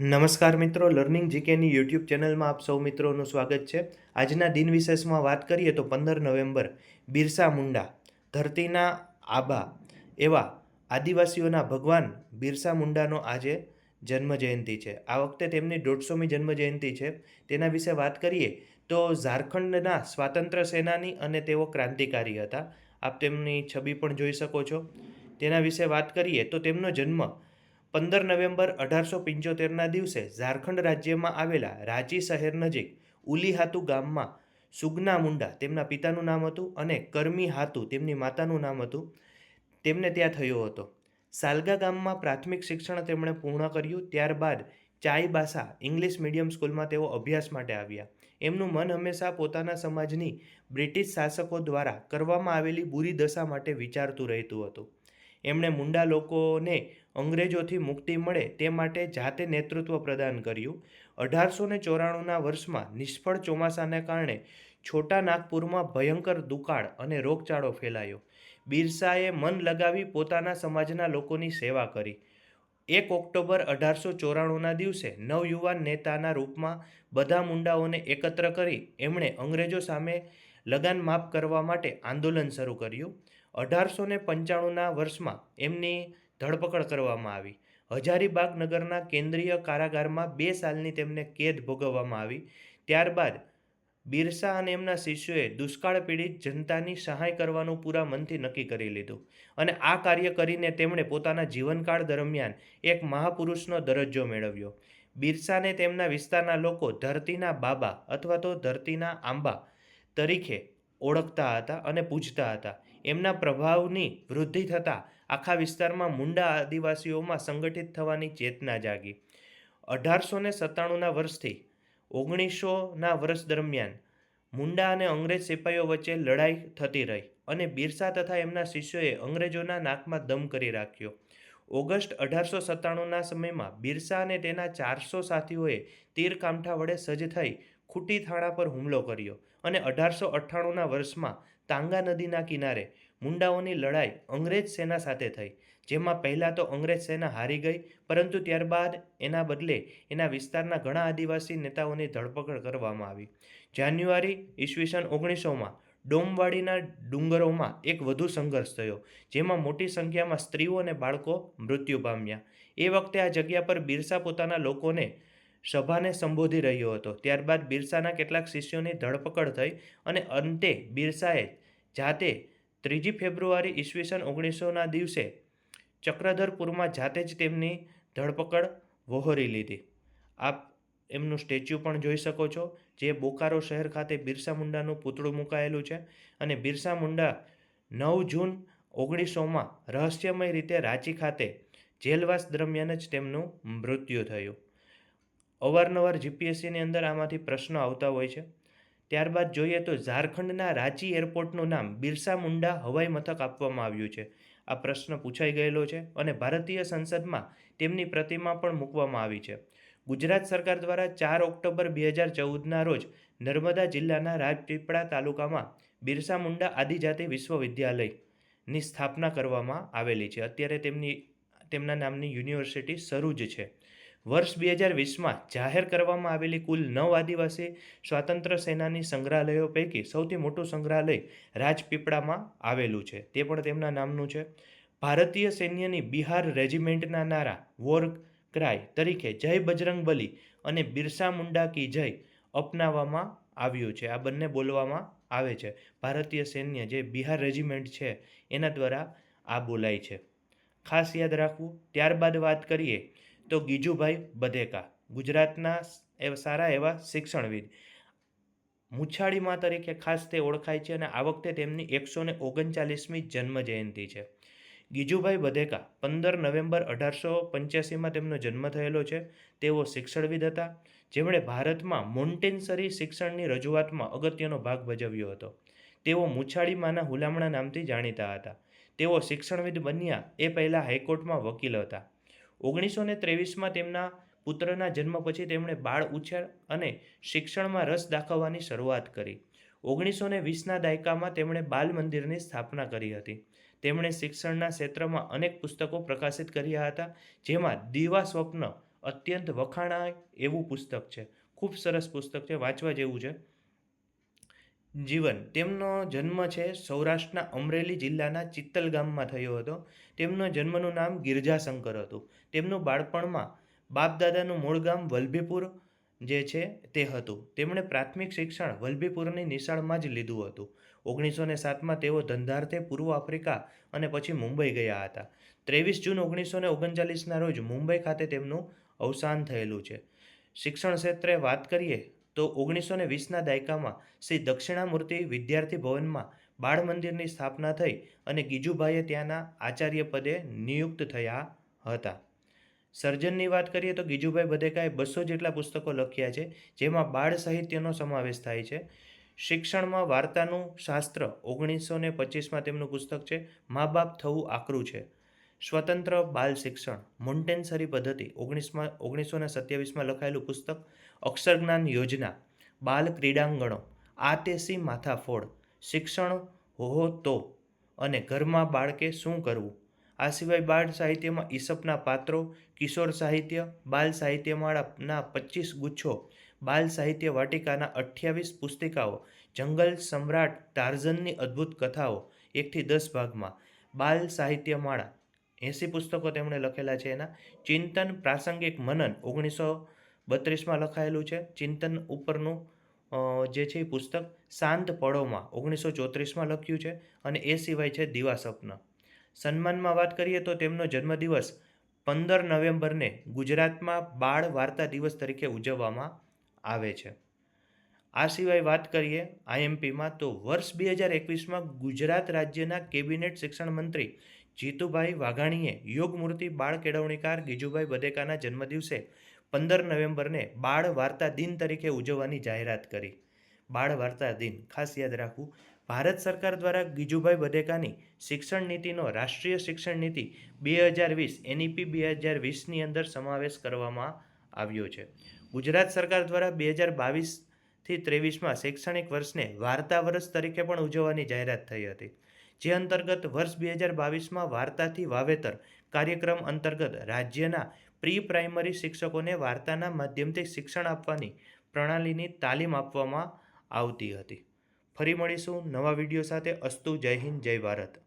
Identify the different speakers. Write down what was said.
Speaker 1: નમસ્કાર મિત્રો, learning જીકેની YouTube ચેનલમાં આપ સૌ મિત્રોનું સ્વાગત છે. આજના દિન વિશેષમાં વાત કરીએ તો પંદર નવેમ્બર, બિરસા મુંડા, ધરતીના આબા એવા આદિવાસીઓના ભગવાન બિરસા મુંડાનો આજે જન્મ જયંતિ છે. આ વખતે તેમની દોઢસોમી જન્મ જયંતિ છે. તેના વિશે વાત કરીએ તો ઝારખંડના સ્વાતંત્ર્ય સેનાની અને તેઓ ક્રાંતિકારી હતા. આપ તેમની છબી પણ જોઈ શકો છો. તેના વિશે વાત કરીએ તો તેમનો જન્મ પંદર નવેમ્બર અઢારસો પંચોતેરના દિવસે ઝારખંડ રાજ્યમાં આવેલા રાંચી શહેર નજીક ઉલી હાતુ ગામમાં સુગના મુંડા તેમના પિતાનું નામ હતું અને કરમી હાતુ તેમની માતાનું નામ હતું. તેમને ત્યાં થયો હતો. સાલગા ગામમાં પ્રાથમિક શિક્ષણ તેમણે પૂર્ણ કર્યું, ત્યારબાદ ચાઈબાસા ઇંગ્લિશ મીડિયમ સ્કૂલમાં તેઓ અભ્યાસ માટે આવ્યા. એમનું મન હંમેશા પોતાના સમાજની બ્રિટિશ શાસકો દ્વારા કરવામાં આવેલી બુરી દશા માટે વિચારતું રહેતું હતું. એમણે મુંડા લોકોને અંગ્રેજોથી મુક્તિ મળે તે માટે જાતે નેતૃત્વ પ્રદાન કર્યું. અઢારસો ને ચોરાણુંના વર્ષમાં નિષ્ફળ ચોમાસાને કારણે છોટા નાગપુરમાં ભયંકર દુકાળ અને રોગચાળો ફેલાયો. બિરસાએ મન લગાવી પોતાના સમાજના લોકોની સેવા કરી. એક ઓક્ટોબર અઢારસો ચોરાણુંના દિવસે નવયુવાન નેતાના રૂપમાં બધા મુંડાઓને એકત્ર કરી એમણે અંગ્રેજો સામે લગાન માફ કરવા માટે આંદોલન શરૂ કર્યું. અઢારસો ને પંચાણુંના વર્ષમાં એમની ધરપકડ કરવામાં આવી. હજારીબાગ નગરના કેન્દ્રીય કારાગારમાં બે સાલની તેમને કેદ ભોગવવામાં આવી. ત્યારબાદ બિરસા અને એમના શિષ્યોએ દુષ્કાળ પીડિત જનતાની સહાય કરવાનું પૂરા મનથી નક્કી કરી લીધું અને આ કાર્ય કરીને તેમણે પોતાના જીવનકાળ દરમિયાન એક મહાપુરુષનો દરજ્જો મેળવ્યો. બિરસાને તેમના વિસ્તારના લોકો ધરતીના બાબા અથવા તો ધરતીના આંબા તરીકે ઓળખતા હતા અને પૂજતા હતા. એમના પ્રભાવની વૃદ્ધિ થતાં આખા વિસ્તારમાં મુંડા આદિવાસીઓમાં સંગઠિત થવાની ચેતના જાગી. અઢારસો ને સત્તાણુંના વર્ષથી ઓગણીસોના વર્ષ દરમિયાન મુંડા અને અંગ્રેજ સિપાહીઓ વચ્ચે લડાઈ થતી રહી અને બિરસા તથા એમના શિષ્યોએ અંગ્રેજોના નાકમાં દમ કરી રાખ્યો. ઓગસ્ટ અઢારસો સત્તાણુંના સમયમાં બિરસા અને તેના ચારસો સાથીઓએ તીર કામઠા વડે સજ્જ થઈ ખૂટી થાણા પર હુમલો કર્યો અને અઢારસો અઠ્ઠાણુંના વર્ષમાં તાંગા નદીના કિનારે મુંડાઓની લડાઈ અંગ્રેજ સેના સાથે થઈ, જેમાં પહેલાં તો અંગ્રેજ સેના હારી ગઈ, પરંતુ ત્યારબાદ એના બદલે એના વિસ્તારના ઘણા આદિવાસી નેતાઓની ધરપકડ કરવામાં આવી. જાન્યુઆરી ઈસવીસન ઓગણીસોમાં ડોમવાડીના ડુંગરોમાં એક વધુ સંઘર્ષ થયો, જેમાં મોટી સંખ્યામાં સ્ત્રીઓ અને બાળકો મૃત્યુ પામ્યા. એ વખતે આ જગ્યા પર બિરસા પોતાના લોકોને સભાને સંબોધી રહ્યો હતો. ત્યારબાદ બિરસાના કેટલાક શિષ્યોની ધરપકડ થઈ અને અંતે બિરસાએ જાતે ત્રીજી ફેબ્રુઆરી ઈસવીસન ઓગણીસોના દિવસે ચક્રધરપુરમાં જાતે જ તેમની ધરપકડ વહોરી લીધી. આપ એમનું સ્ટેચ્યુ પણ જોઈ શકો છો, જે બોકારો શહેર ખાતે બિરસા મુંડાનું પૂતળું મુકાયેલું છે અને બિરસા મુંડા નવ જૂન ઓગણીસોમાં રહસ્યમય રીતે રાંચી ખાતે જેલવાસ દરમિયાન જ તેમનું મૃત્યુ થયું. અવારનવાર જીપીએસસીની અંદર આમાંથી પ્રશ્નો આવતા હોય છે. ત્યારબાદ જોઈએ તો ઝારખંડના રાંચી એરપોર્ટનું નામ બિરસા મુંડા હવાઈ મથક આપવામાં આવ્યું છે. આ પ્રશ્ન પૂછાઈ ગયેલો છે અને ભારતીય સંસદમાં તેમની પ્રતિમા પણ મૂકવામાં આવી છે. ગુજરાત સરકાર દ્વારા ચાર ઓક્ટોબર બે હજાર ચૌદના રોજ નર્મદા જિલ્લાના રાજપીપળા તાલુકામાં બિરસા મુંડા આદિજાતિ વિશ્વવિદ્યાલયની સ્થાપના કરવામાં આવેલી છે. અત્યારે તેમની, તેમના નામની યુનિવર્સિટી શરૂ જ છે. વર્ષ બે હજાર વીસમાં જાહેર કરવામાં આવેલી કુલ નવ આદિવાસી સ્વાતંત્ર્ય સેનાની સંગ્રહાલયો પૈકી સૌથી મોટું સંગ્રહાલય રાજપીપળામાં આવેલું છે. તે પણ તેમના નામનું છે. ભારતીય સૈન્યની બિહાર રેજિમેન્ટના નારા વોર ક્રાય તરીકે જય બજરંગ બલી અને બિરસા મુંડા કી જય અપનાવવામાં આવ્યું છે. આ બંને બોલવામાં આવે છે. ભારતીય સૈન્ય જે બિહાર રેજિમેન્ટ છે એના દ્વારા આ બોલાય છે. ખાસ યાદ રાખવું. ત્યારબાદ વાત કરીએ તો ગીજુભાઈ બધેકા, ગુજરાતના સારા એવા શિક્ષણવિદ. મુછાળીમાં તરીકે ખાસ તે ઓળખાય છે અને આ વખતે તેમની એકસો ને ઓગણચાલીસમી જન્મ જયંતિ છે. ગીજુભાઈ બધેકા, પંદર નવેમ્બર અઢારસો પંચ્યાસીમાં તેમનો જન્મ થયેલો છે. તેઓ શિક્ષણવિદ હતા. જેમણે ભારતમાં મોન્ટેન્સરી શિક્ષણની રજૂઆતમાં અગત્યનો ભાગ ભજવ્યો હતો. તેઓ મુછાળીમાંના હુલામણા નામથી જાણીતા હતા. તેઓ શિક્ષણવિદ બન્યા એ પહેલાં હાઈકોર્ટમાં વકીલ હતા. ઓગણીસો ને ત્રેવીસમાં તેમના પુત્રના જન્મ પછી તેમણે બાળ ઉછેર અને શિક્ષણમાં રસ દાખવવાની શરૂઆત કરી. ઓગણીસો ને વીસના દાયકામાં તેમણે બાલ મંદિરની સ્થાપના કરી હતી. તેમણે શિક્ષણના ક્ષેત્રમાં અનેક પુસ્તકો પ્રકાશિત કર્યા હતા, જેમાં દીવા સ્વપ્ન અત્યંત વખાણાય એવું પુસ્તક છે. ખૂબ સરસ પુસ્તક છે, વાંચવા જેવું છે. જીવન. તેમનો જન્મ છે સૌરાષ્ટ્રના અમરેલી જિલ્લાના ચિત્તલ ગામમાં થયો હતો. તેમનો જન્મનું નામ ગિરજાશંકર હતું. તેમનું બાળપણમાં બાપદાદાનું મૂળ ગામ વલભીપુર જે છે તે હતું. તેમણે પ્રાથમિક શિક્ષણ વલભીપુરની નિશાળમાં જ લીધું હતું. ઓગણીસો ને સાતમાં તેઓ ધંધાર્થે પૂર્વ આફ્રિકા અને પછી મુંબઈ ગયા હતા. ત્રેવીસ જૂન ઓગણીસો ને ઓગણચાલીસના રોજ મુંબઈ ખાતે તેમનું અવસાન થયેલું છે. શિક્ષણ ક્ષેત્રે વાત કરીએ તો ઓગણીસો ને વીસના દાયકામાં શ્રી દક્ષિણામૂર્તિ વિદ્યાર્થી ભવનમાં બાળ મંદિરની સ્થાપના થઈ અને ગીજુભાઈએ ત્યાંના આચાર્ય પદે નિયુક્ત થયા હતા. સર્જનની વાત કરીએ તો ગીજુભાઈ બધેકાએ બસો જેટલા પુસ્તકો લખ્યા છે, જેમાં બાળ સાહિત્યનો સમાવેશ થાય છે. શિક્ષણમાં વાર્તાનું શાસ્ત્ર ઓગણીસો ને પચીસમાં તેમનું પુસ્તક છે, મા બાપ થવું આકરું છે. સ્વતંત્ર બાલ શિક્ષણ, મોન્ટેન્સરી પદ્ધતિ, ઓગણીસમાં ઓગણીસો ને સત્યાવીસમાં લખાયેલું પુસ્તક, અક્ષરજ્ઞાન યોજના, બાલ ક્રીડાંગણો, આ તેસી માથાફોડ, શિક્ષણ હો તો, અને ઘરમાં બાળકે શું કરવું? આ સિવાય બાળ સાહિત્યમાં ઈસપના પાત્રો, કિશોર સાહિત્ય, બાલ સાહિત્યમાળાના પચીસ ગુચ્છો, બાલ સાહિત્ય વાટિકાના અઠ્યાવીસ પુસ્તિકાઓ, જંગલ સમ્રાટ ટાર્ઝનની અદ્ભુત કથાઓ એકથી દસ ભાગમાં, બાલ સાહિત્યમાળા એંસી પુસ્તકો તેમણે લખેલા છે એના. ચિંતન પ્રાસંગિક મનન ઓગણીસો બત્રીસમાં લખાયેલું છે. ચિંતન ઉપરનું જે છે એ પુસ્તક શાંત પળોમાં ઓગણીસો ચોત્રીસમાં લખ્યું છે અને એ સિવાય છે દીવા સ્વપ્ન. સન્માનમાં વાત કરીએ તો તેમનો જન્મદિવસ પંદર નવેમ્બરને ગુજરાતમાં બાળ વાર્તા દિવસ તરીકે ઉજવવામાં આવે છે. આ સિવાય વાત કરીએ આઈએમપીમાં તો વર્ષ બે હજાર એકવીસમાં ગુજરાત રાજ્યના કેબિનેટ શિક્ષણ મંત્રી જીતુભાઈ વાઘાણીએ યોગમૂર્તિ બાળ કેળવણીકાર ગીજુભાઈ બધેકાના જન્મદિવસે પંદર નવેમ્બરને બાળ વાર્તા દિન તરીકે ઉજવવાની જાહેરાત કરી. બાળ વાર્તા દિન, ખાસ યાદ રાખવું, ભારત સરકાર દ્વારા ગીજુભાઈ બધેકાની શિક્ષણ નીતિનો રાષ્ટ્રીય શિક્ષણ નીતિ બે હજાર વીસ, એનઈપી બે હજાર વીસની અંદર સમાવેશ કરવામાં આવ્યો છે. ગુજરાત સરકાર દ્વારા બે હજાર બાવીસથી ત્રેવીસમાં શૈક્ષણિક વર્ષને વાર્તા વર્ષ તરીકે પણ ઉજવવાની જાહેરાત થઈ હતી. જે અંતર્ગત વર્ષ બે હજાર બાવીસમાં વાર્તાથી વાવેતર કાર્યક્રમ અંતર્ગત રાજ્યના પ્રી પ્રાઇમરી શિક્ષકોને વાર્તાના માધ્યમથી શિક્ષણ આપવાની પ્રણાલીની તાલીમ આપવામાં આવતી હતી. ફરી મળીશું નવા વીડિયો સાથે. અસ્તુ, જય હિન્દ, જય ભારત.